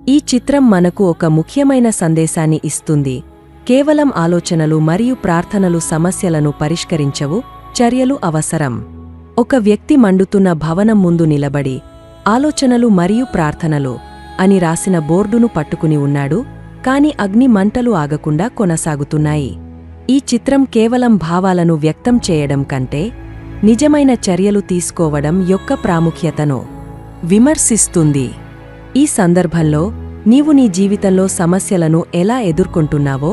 ఈ చిత్రం మనకు ఒక ముఖ్యమైన సందేశాన్ని ఇస్తుంది. కేవలం ఆలోచనలు మరియు ప్రార్థనలు సమస్యలను పరిష్కరించవు చర్యలు అవసరం. ఒక వ్యక్తి మండుతున్న భవనం ముందు నిలబడి ఆలోచనలు మరియు ప్రార్థనలు అని రాసిన బోర్డును పట్టుకుని ఉన్నాడు కాని అగ్ని మంటలు ఆగకుండా కొనసాగుతున్నాయి. ఈ చిత్రం కేవలం భావాలను వ్యక్తం చేయడం కంటే నిజమైన చర్యలు తీసుకోవడం యొక్క ప్రాముఖ్యతను విమర్శిస్తుంది. ఈ సందర్భంలో నీవు నీ జీవితంలో సమస్యలను ఎలా ఎదుర్కొంటున్నావో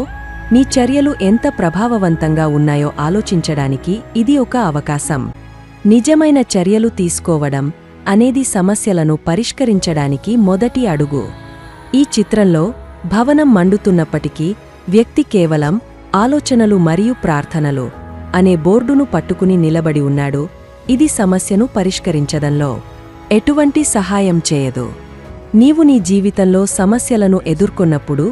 నీ చర్యలు ఎంత ప్రభావవంతంగా ఉన్నాయో ఆలోచించడానికి ఇది ఒక అవకాశం. నిజమైన చర్యలు తీసుకోవడం అనేది సమస్యలను పరిష్కరించడానికి మొదటి అడుగు. ఈ చిత్రంలో భవనం మండుతున్నప్పటికీ వ్యక్తి కేవలం ఆలోచనలు మరియు ప్రార్థనలు అనే బోర్డును పట్టుకుని నిలబడి ఉన్నాడు. ఇది సమస్యను పరిష్కరించడంలో ఎటువంటి సహాయం చేయదు. నీవు నీ జీవితంలో సమస్యలను ఎదుర్కొన్నప్పుడు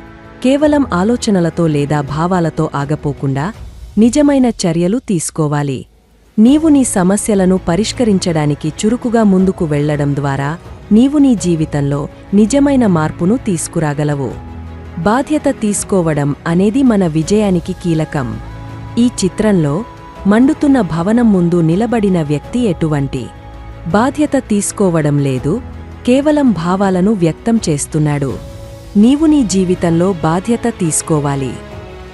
కేవలం ఆలోచనలతో లేదా భావాలతో ఆగపోకుండా నిజమైన చర్యలు తీసుకోవాలి. నీవు నీ సమస్యలను పరిష్కరించడానికి చురుకుగా ముందుకు వెళ్ళడం ద్వారా నీవు నీ జీవితంలో నిజమైన మార్పును తీసుకురాగలవు. బాధ్యత తీసుకోవడం అనేది మన విజయానికి కీలకం. ఈ చిత్రంలో మండుతున్న భవనం ముందు నిలబడిన వ్యక్తి ఎటువంటి? బాధ్యత తీసుకోవడం లేదు కేవలం భావాలను వ్యక్తం చేస్తున్నాడు. నీవు నీ జీవితంలో బాధ్యత తీసుకోవాలి.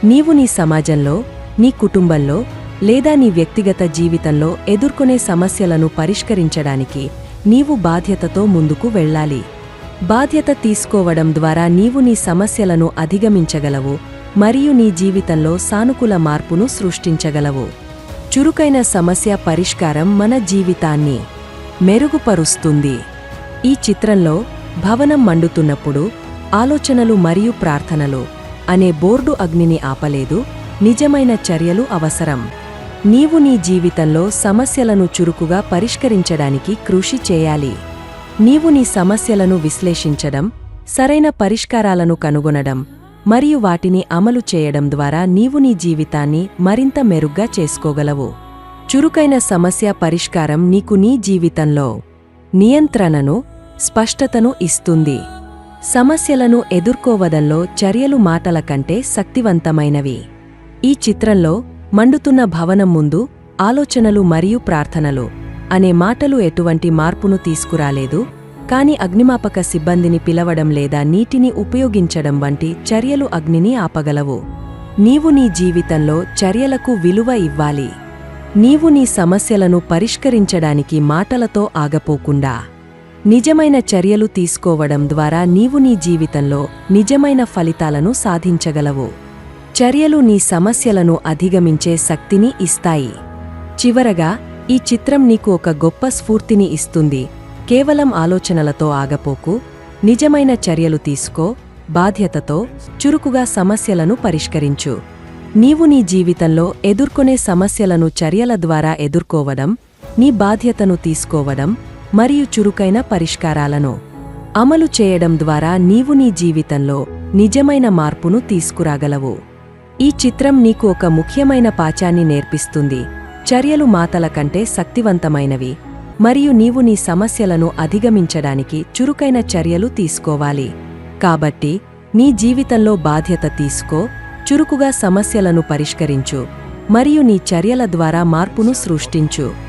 నీవు నీ సమాజంలో నీ కుటుంబంలో లేదా నీ వ్యక్తిగత జీవితంలో ఎదుర్కొనే సమస్యలను పరిష్కరించడానికి నీవు బాధ్యతతో ముందుకు వెళ్ళాలి. బాధ్యత తీసుకోవడం ద్వారా నీవు నీ సమస్యలను అధిగమించగలవు మరియు నీ జీవితంలో సానుకూల మార్పును సృష్టించగలవు. చురుకైన సమస్య పరిష్కారం మన జీవితాన్ని మెరుగుపరుస్తుంది. ఈ చిత్రంలో భవనం మండుతున్నప్పుడు ఆలోచనలు మరియు ప్రార్థనలు అనే బోర్డు అగ్నిని ఆపలేదు నిజమైన చర్యలు అవసరం. నీవు నీ జీవితంలో సమస్యలను చురుకుగా పరిష్కరించడానికి కృషి చేయాలి. నీవు నీ సమస్యలను విశ్లేషించడం సరైన పరిష్కారాలను కనుగొనడం మరియు వాటిని అమలు చేయడం ద్వారా నీవు నీ జీవితాన్ని మరింత మెరుగ్గా చేసుకోగలవు. చురుకైన సమస్య పరిష్కారం నీకు నీ జీవితంలో. నియంత్రణను స్పష్టతను ఇస్తుంది. సమస్యలను ఎదుర్కోవడంలో చర్యలు మాటల కంటే శక్తివంతమైనవి. ఈ చిత్రంలో మండుతున్న భవనం ముందు ఆలోచనలు మరియు ప్రార్థనలు అనే మాటలు ఎటువంటి మార్పును తీసుకురాలేదు కాని అగ్నిమాపక సిబ్బందిని పిలవడం లేదా నీటిని ఉపయోగించడం వంటి చర్యలు అగ్నిని ఆపగలవు. నీవు నీ జీవితంలో చర్యలకు విలువ ఇవ్వాలి. నీవు నీ సమస్యలను పరిష్కరించడానికి మాటలతో ఆగపోకుండా నిజమైన చర్యలు తీసుకోవడం ద్వారా నీవు నీ జీవితంలో నిజమైన ఫలితాలను సాధించగలవు. చర్యలు నీ సమస్యలను అధిగమించే శక్తిని ఇస్తాయి. చివరగా ఈ చిత్రం నీకు ఒక గొప్ప స్ఫూర్తిని ఇస్తుంది. కేవలం ఆలోచనలతో ఆగపోకు నిజమైన చర్యలు తీసుకో బాధ్యతతో చురుకుగా సమస్యలను పరిష్కరించు. నీవు నీ జీవితంలో ఎదుర్కొనే సమస్యలను చర్యల ద్వారా ఎదుర్కోవడం నీ బాధ్యతను తీసుకోవడం మరియు చురుకైన పరిష్కారాలను అమలు చేయడం ద్వారా నీవు నీ జీవితంలో నిజమైన మార్పును తీసుకురాగలవు. ఈ చిత్రం నీకు ఒక ముఖ్యమైన పాచాన్ని నేర్పిస్తుంది. చర్యలు మాటల కంటే శక్తివంతమైనవి మరియు నీవు నీ సమస్యలను అధిగమించడానికి చురుకైన చర్యలు తీసుకోవాలి. కాబట్టి నీ జీవితంలో బాధ్యత తీసుకో చురుకుగా సమస్యలను పరిష్కరించు మరియు నీ చర్యల ద్వారా మార్పును సృష్టించు.